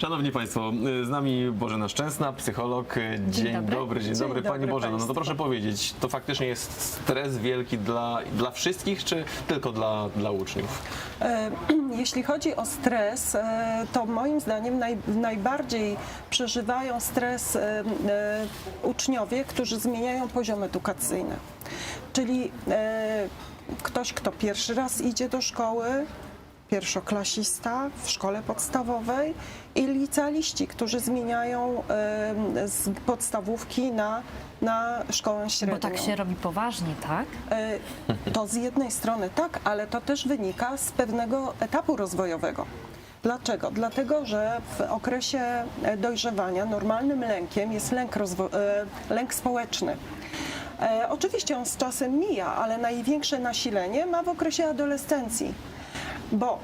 Szanowni Państwo, z nami Bożena Szczęsna, psycholog. Dzień, dobry. dzień, Dzień dobry. Pani dobry Bożeno, no to proszę powiedzieć, to faktycznie jest stres wielki dla, dla wszystkich, czy tylko dla, dla uczniów? E, Jeśli chodzi o stres, e, to moim zdaniem naj, najbardziej przeżywają stres e, uczniowie, którzy zmieniają poziom edukacyjny. Czyli ktoś, kto pierwszy raz idzie do szkoły, pierwszoklasista w szkole podstawowej i licealiści, którzy zmieniają z podstawówki na, na szkołę średnią. Bo tak się robi poważnie, tak? E, To z jednej strony tak, ale to też wynika z pewnego etapu rozwojowego. Dlaczego? Dlatego, że w okresie e, dojrzewania normalnym lękiem jest lęk, e, lęk społeczny. E, Oczywiście on z czasem mija, ale największe nasilenie ma w okresie adolescencji, bo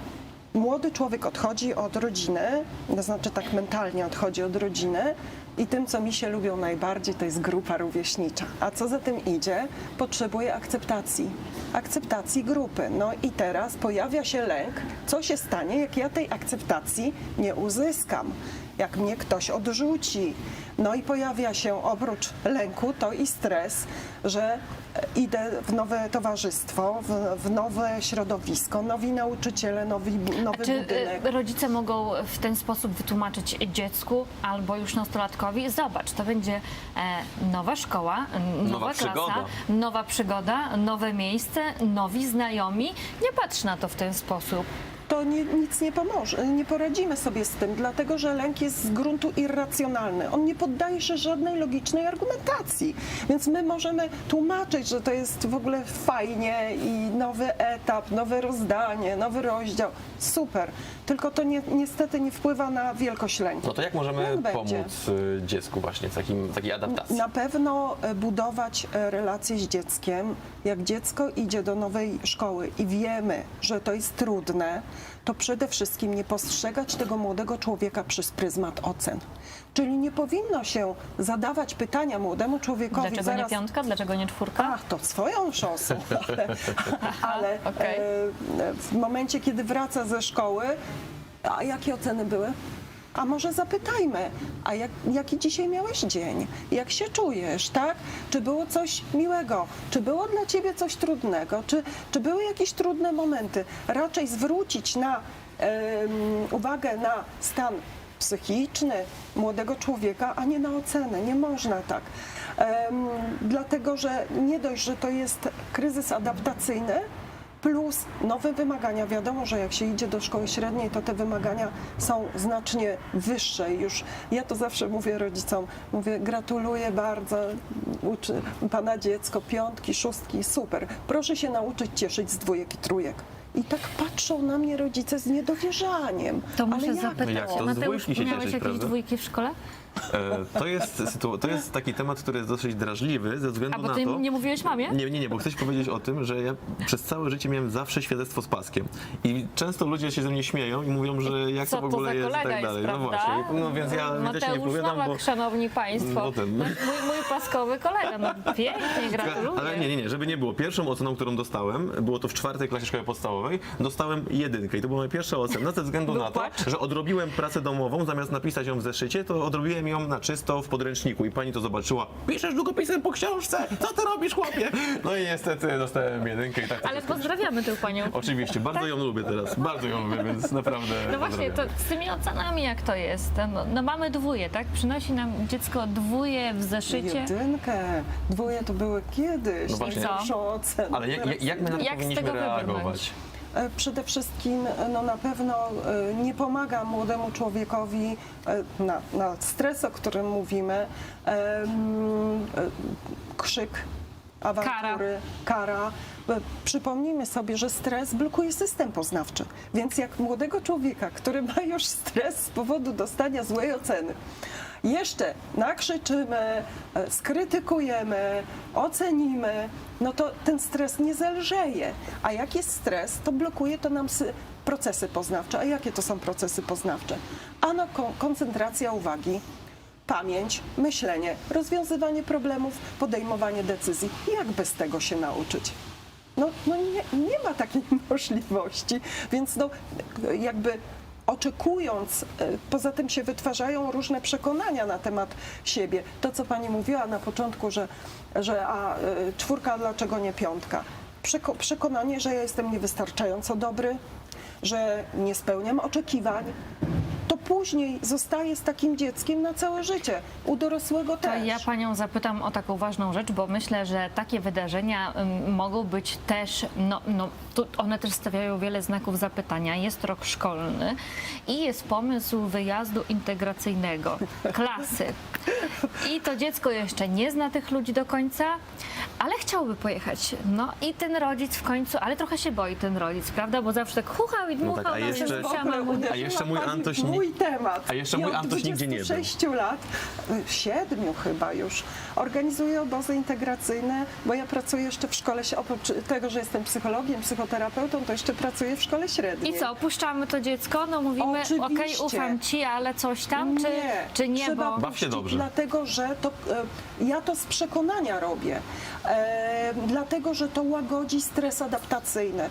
młody człowiek odchodzi od rodziny, to znaczy tak mentalnie odchodzi od rodziny i tym, co mi się lubią najbardziej, to jest grupa rówieśnicza. A co za tym idzie? Potrzebuje akceptacji. Akceptacji grupy. No i teraz pojawia się lęk, co się stanie, jak ja tej akceptacji nie uzyskam, jak mnie ktoś odrzuci. No i pojawia się oprócz lęku to i stres, że idę w nowe towarzystwo, w, w nowe środowisko, nowi nauczyciele, nowy, nowy Czy budynek. y, rodzice mogą w ten sposób wytłumaczyć dziecku albo już nastolatkowi, zobacz, to będzie e, nowa szkoła, n- Nowa nowa, klasa, przygoda. nowa przygoda, nowe miejsce, nowi znajomi. Nie patrz na to w ten sposób. To nie, nic nie pomoże, nie poradzimy sobie z tym, dlatego że lęk jest z gruntu irracjonalny. On nie poddaje się żadnej logicznej argumentacji. Więc my możemy tłumaczyć, że to jest w ogóle fajnie i nowy etap, nowe rozdanie, nowy rozdział. Super. Tylko to nie, niestety nie wpływa na wielkość lęku. No to jak możemy pomóc y, dziecku właśnie w takim, takiej adaptacji? Na pewno e, budować e, relacje z dzieckiem. Jak dziecko idzie do nowej szkoły i wiemy, że to jest trudne, to przede wszystkim nie postrzegać tego młodego człowieka przez pryzmat ocen. Czyli nie powinno się zadawać pytania młodemu człowiekowi Dlaczego zaraz. nie piątka, dlaczego nie czwórka? Ach, to swoją szosą, ale, ale okej. e, w momencie, kiedy wraca ze szkoły, a jakie oceny były? A może zapytajmy, a jak, jaki dzisiaj miałeś dzień? Jak się czujesz, tak? Czy było coś miłego? Czy było dla ciebie coś trudnego? Czy, czy były jakieś trudne momenty? Raczej zwrócić na em, uwagę na stan psychiczny młodego człowieka, a nie na ocenę. Nie można tak. Em, dlatego, że nie dość, że to jest kryzys adaptacyjny, plus nowe wymagania. Wiadomo, że jak się idzie do szkoły średniej, to te wymagania są znacznie wyższe. Już ja to zawsze mówię rodzicom, mówię gratuluję bardzo, uczy pana dziecko, piątki, szóstki, super. Proszę się nauczyć cieszyć z dwójek i trójek. I tak patrzą na mnie rodzice z niedowierzaniem. To Ale muszę jak zapytać. No jak to? Z Mateusz, dwójki się miałeś cieszyć, jakieś prawda? dwójki w szkole? E, To jest, sytu- to jest taki temat, który jest dosyć drażliwy ze względu A bo na ty to... nie mówiłeś mamie? Nie, nie, nie, bo chcę ci powiedzieć o tym, że ja przez całe życie miałem zawsze świadectwo z paskiem. I często ludzie się ze mnie śmieją i mówią, że jak Co to w to ogóle za jest i kolega tak jest, dalej. no prawda? właśnie. No więc ja widocznie nie Mateusz powiadam, Nowak, bo... szanowni państwo. No ten. Mój, mój paskowy kolega. No pięknie, gratuluję. Ale nie, nie, nie, żeby nie było. Pierwszą oceną, którą dostałem, było to w czwartej klasie szkoły podstawowej, dostałem jedynkę i to była moja pierwsza ocena, ze względu Był na to, że odrobiłem pracę domową, zamiast napisać ją w zeszycie, to odrobiłem ją na czysto w podręczniku i pani to zobaczyła, piszesz długopisem po książce, co ty robisz, chłopie? No i niestety dostałem jedynkę i tak to Ale skończyło. pozdrawiamy tę panią. Oczywiście, bardzo ją lubię teraz, bardzo ją lubię, więc naprawdę No właśnie, to pozdrawiam. z tymi ocenami jak to jest? No, no mamy dwóje, tak? Przynosi nam dziecko dwóje w zeszycie. Jedynkę, dwoje to były kiedyś. No właśnie. najlepszą ocenę. Ale jak, jak- jak my na to Jak z powinniśmy tego wybrnąć? reagować? E, Przede wszystkim e, no na pewno e, nie pomaga młodemu człowiekowi na, na stres, o którym mówimy, krzyk, awantury, kara. E, Przypomnijmy sobie, że stres blokuje system poznawczy. Więc jak młodego człowieka, który ma już stres z powodu dostania złej oceny, jeszcze nakrzyczymy, e, skrytykujemy, ocenimy, no to ten stres nie zelżeje. A jak jest stres, to blokuje to nam sy- procesy poznawcze. A jakie to są procesy poznawcze? Ano kon- koncentracja uwagi, pamięć, myślenie, rozwiązywanie problemów, podejmowanie decyzji. Jak bez tego się nauczyć? No, no nie, nie ma takiej możliwości, więc no, jakby oczekując, e, poza tym się wytwarzają różne przekonania na temat siebie. To, co pani mówiła na początku, że, że a e, czwórka, dlaczego nie piątka? Przeko- przekonanie, że ja jestem niewystarczająco dobry, że nie spełniam oczekiwań, później zostaje z takim dzieckiem na całe życie. U dorosłego To też. ja panią zapytam o taką ważną rzecz, bo myślę, że takie wydarzenia mogą być też, no, no one też stawiają wiele znaków zapytania. Jest rok szkolny i jest pomysł wyjazdu integracyjnego, klasy. I to dziecko jeszcze nie zna tych ludzi do końca, ale chciałby pojechać. No i ten rodzic w końcu, ale trochę się boi ten rodzic, prawda? Bo zawsze tak huchał i dmuchał. tak, a jeszcze- A jeszcze mój Antoś mój temat. a jeszcze I mój od Antoś nigdzie nie był. 26 lat, y, siedmiu chyba już, organizuję obozy integracyjne, bo ja pracuję jeszcze w szkole, oprócz tego, że jestem psychologiem, psychoterapeutą, to jeszcze pracuję w szkole średniej. I co, puszczamy to dziecko? No mówimy, okej, Oczywiście. ufam ci, ale coś tam, czy nie, czy nie trzeba bo... Baw się dobrze. Dlatego, że to, e, ja to z przekonania robię. E, dlatego, że to łagodzi stres adaptacyjny.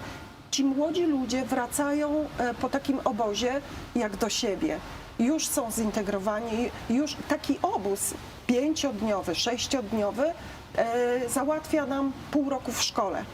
Ci młodzi ludzie wracają e, po takim obozie jak do siebie. Już są zintegrowani, już taki obóz pięciodniowy, sześciodniowy e, załatwia nam pół roku w szkole.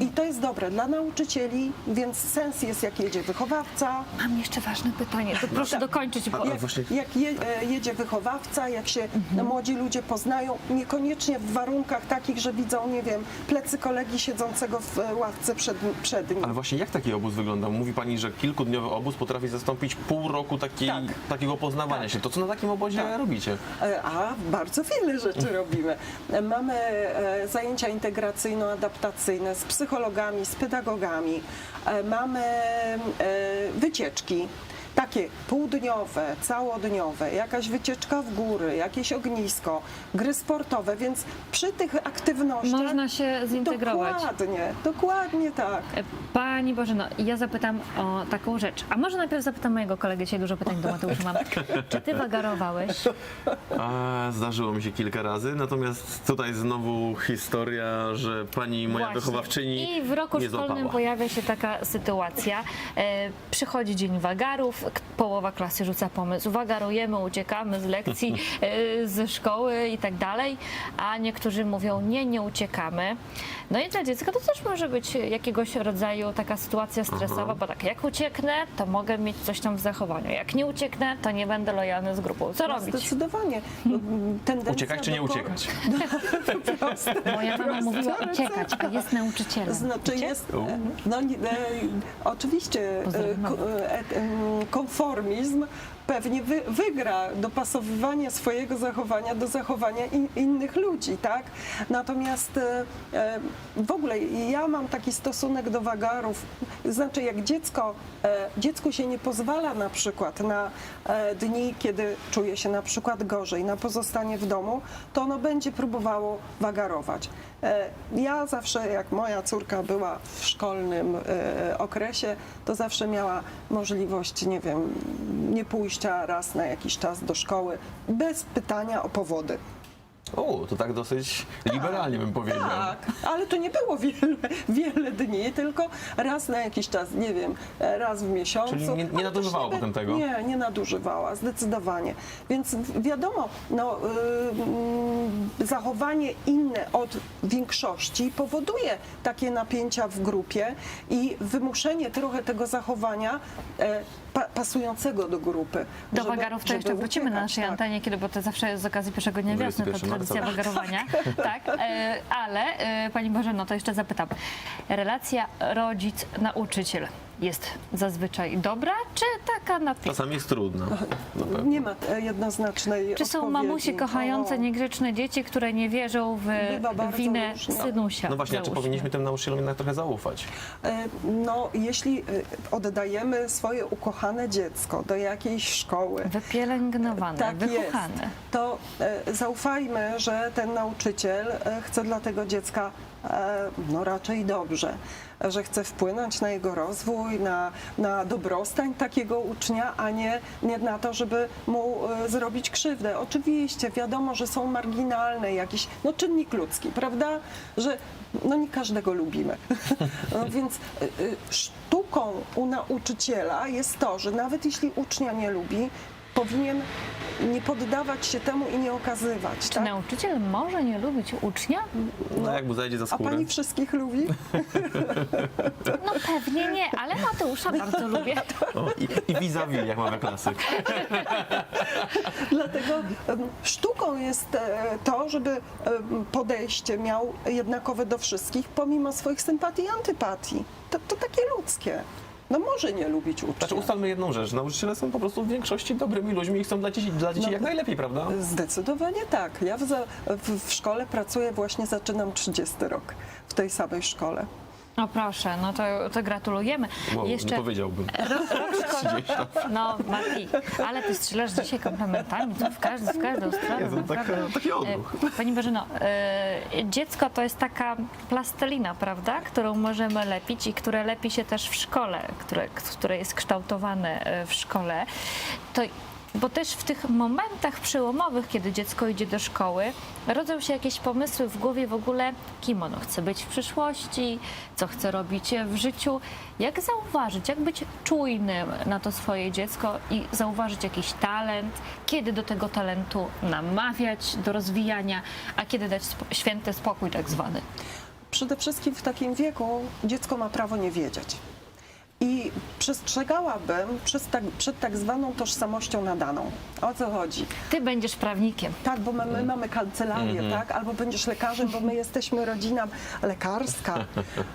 I to jest dobre dla nauczycieli, więc sens jest, jak jedzie wychowawca, Mam jeszcze ważne pytanie, to proszę dokończyć, bo... Jak, właśnie- jak je, e, jedzie wychowawca, jak się Mhm. młodzi ludzie poznają, niekoniecznie w warunkach takich, że widzą, nie wiem, plecy kolegi siedzącego w e, ławce przed, przed nim. Ale właśnie jak taki obóz wygląda? Mówi pani, że kilkudniowy obóz potrafi zastąpić pół roku takiej, Tak. takiego poznawania się. To co na takim obozie Tak. robicie? E, A bardzo wiele rzeczy robimy. Mamy e, zajęcia integracyjno-adaptacyjne z psychologami, z pedagogami. E, Mamy e, wycieczki. Takie półdniowe, całodniowe, jakaś wycieczka w góry, jakieś ognisko, gry sportowe, więc przy tych aktywnościach Można się zintegrować. Dokładnie, dokładnie tak. Pani Bożeno, ja zapytam o taką rzecz. A może najpierw zapytam mojego kolegę, dzisiaj dużo pytań do Mateusza mam. Czy ty wagarowałeś? A, zdarzyło mi się kilka razy, natomiast tutaj znowu historia, że pani moja Właśnie. wychowawczyni I w roku nie szkolnym złapała. pojawia się taka sytuacja. E, przychodzi dzień wagarów, połowa klasy rzuca pomysł. Wagarujemy, uciekamy z lekcji, e, ze szkoły i tak dalej, a niektórzy mówią nie, nie uciekamy. No i dla dziecka to też może być jakiegoś rodzaju taka sytuacja stresowa, bo tak, jak ucieknę, to mogę mieć coś tam w zachowaniu. Jak nie ucieknę, to nie będę lojalny z grupą. Co No, robić? Zdecydowanie. Tendencja Uciekać czy do nie uciekać? Moja mama mówiła uciekać, a jest nauczycielem. Znaczy Wiecie? jest, e, no nie- e, oczywiście e, Pozdrawiam. Pewnie wy, wygra dopasowywanie swojego zachowania do zachowania in, innych ludzi, tak? Natomiast e, e, w ogóle ja mam taki stosunek do wagarów, znaczy jak dziecko, e, dziecku się nie pozwala na przykład na e, dni, kiedy czuje się na przykład gorzej, na pozostanie w domu, to ono będzie próbowało wagarować. E, Ja zawsze, jak moja córka była w szkolnym e, okresie, to zawsze miała możliwość, nie wiem, nie pójścia raz na jakiś czas do szkoły bez pytania o powody. O, to tak dosyć liberalnie bym powiedział. Tak, ale to nie było wiele, wiele dni, tylko raz na jakiś czas, nie wiem, raz w miesiącu. Czyli nie- nie nadużywała potem tego? Nie, nie nadużywała, zdecydowanie. Więc wiadomo, no, y, y, zachowanie inne od większości powoduje takie napięcia w grupie i wymuszenie trochę tego zachowania e, pa, pasującego do grupy. Do żeby- wagarów to żeby jeszcze wrócimy na naszej tak. antenie, kiedy, bo to zawsze jest z okazji pierwszego dnia wiosny, ta 21 marca. Tradycja wagarowania. tak, e, ale e, Pani Bożeno, to jeszcze zapytam. Relacja rodzic-nauczyciel jest zazwyczaj dobra, czy taka na plus? Czasami jest. Na pewno. Nie ma e, jednoznacznej Czy są odpowiedzi. mamusi kochające O. niegrzeczne dzieci, które nie wierzą w Bywa bardzo winę różnie. synusia? No właśnie, a czy załóżmy? powinniśmy tym nauczycielom jednak trochę zaufać? E, No, jeśli e, oddajemy swoje ukochane dziecko do jakiejś szkoły, Wypielęgnowane, tak wychuchane. jest, to e, zaufajmy, że ten nauczyciel e, chce dla tego dziecka e, no raczej dobrze, że chcę wpłynąć na jego rozwój, na, na dobrostań takiego ucznia, a nie, nie na to, żeby mu e, zrobić krzywdę. Oczywiście wiadomo, że są marginalne jakiś, no czynnik ludzki, prawda, że no nie każdego lubimy. No, więc y, y, sztuką u nauczyciela jest to, że nawet jeśli ucznia nie lubi, powinien nie poddawać się temu i nie okazywać. Czy Tak? nauczyciel może nie lubić ucznia? No, jak mu zajdzie za A skórę. pani wszystkich lubi? No pewnie nie, ale Mateusza bardzo lubię. O, i, I vis-a-vis, jak mamy klasyk. Dlatego sztuką jest e, to, żeby podejście miał jednakowe do wszystkich, pomimo swoich sympatii i antypatii. To, to takie ludzkie. No może nie lubić ucznia. Znaczy ustalmy jedną rzecz, nauczyciele są po prostu w większości dobrymi ludźmi i chcą dla dzieci, dla dzieci No. jak najlepiej, prawda? Zdecydowanie tak. Ja w, w szkole pracuję, właśnie zaczynam 30 rok w tej samej szkole. No proszę, no to, to gratulujemy. Wow, Jeszcze nie powiedziałbym. rok, rok szkolny. No Mati, ale ty strzelasz dzisiaj komplementami to w, każdy, w każdą stronę. Jezu, naprawdę. taka, taki odruch. E, Pani Bożeno, e, dziecko to jest taka plastelina, prawda, którą możemy lepić i które lepi się też w szkole, które, które jest kształtowane e, w szkole. To, bo też w tych momentach przełomowych, kiedy dziecko idzie do szkoły, rodzą się jakieś pomysły w głowie w ogóle, kim ono chce być w przyszłości, co chce robić w życiu. Jak zauważyć, jak być czujnym na to swoje dziecko i zauważyć jakiś talent, kiedy do tego talentu namawiać do rozwijania, a kiedy dać święty spokój tak zwany. Przede wszystkim w takim wieku dziecko ma prawo nie wiedzieć. I przestrzegałabym przed tak, przed tak zwaną tożsamością nadaną. O co chodzi? Ty będziesz prawnikiem. Tak, bo my, my mamy kancelarię, tak? Albo będziesz lekarzem, bo my jesteśmy rodzina lekarska.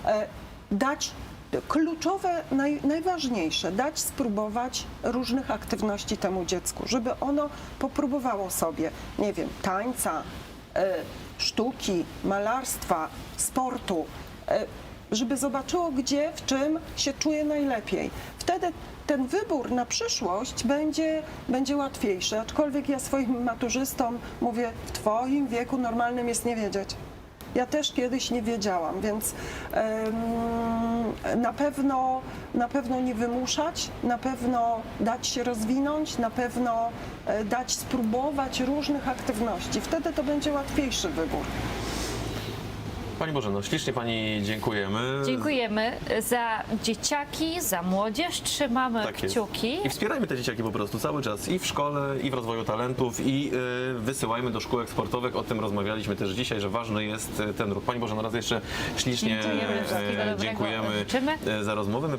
E, Dać kluczowe, naj, najważniejsze, dać spróbować różnych aktywności temu dziecku, żeby ono popróbowało sobie, nie wiem, tańca, e, sztuki, malarstwa, sportu. Żeby zobaczyło, gdzie, w czym się czuje najlepiej. Wtedy ten wybór na przyszłość będzie, będzie łatwiejszy. Aczkolwiek ja swoim maturzystom mówię, w Twoim wieku normalnym jest nie wiedzieć. Ja też kiedyś nie wiedziałam, więc na, pewno, na pewno nie wymuszać, na pewno dać się rozwinąć, na pewno e, dać spróbować różnych aktywności. Wtedy to będzie łatwiejszy wybór. Pani Bożeno, ślicznie Pani dziękujemy. Dziękujemy za dzieciaki, za młodzież. Trzymamy Tak jest. kciuki. I wspierajmy te dzieciaki po prostu cały czas i w szkole, i w rozwoju talentów, i y, wysyłajmy do szkółek sportowych. O tym rozmawialiśmy też dzisiaj, że ważny jest y, ten ruch. Pani Boże, raz jeszcze ślicznie Dziękujemy, wszystkiego dobrego dziękujemy życzymy. e, za rozmowę. My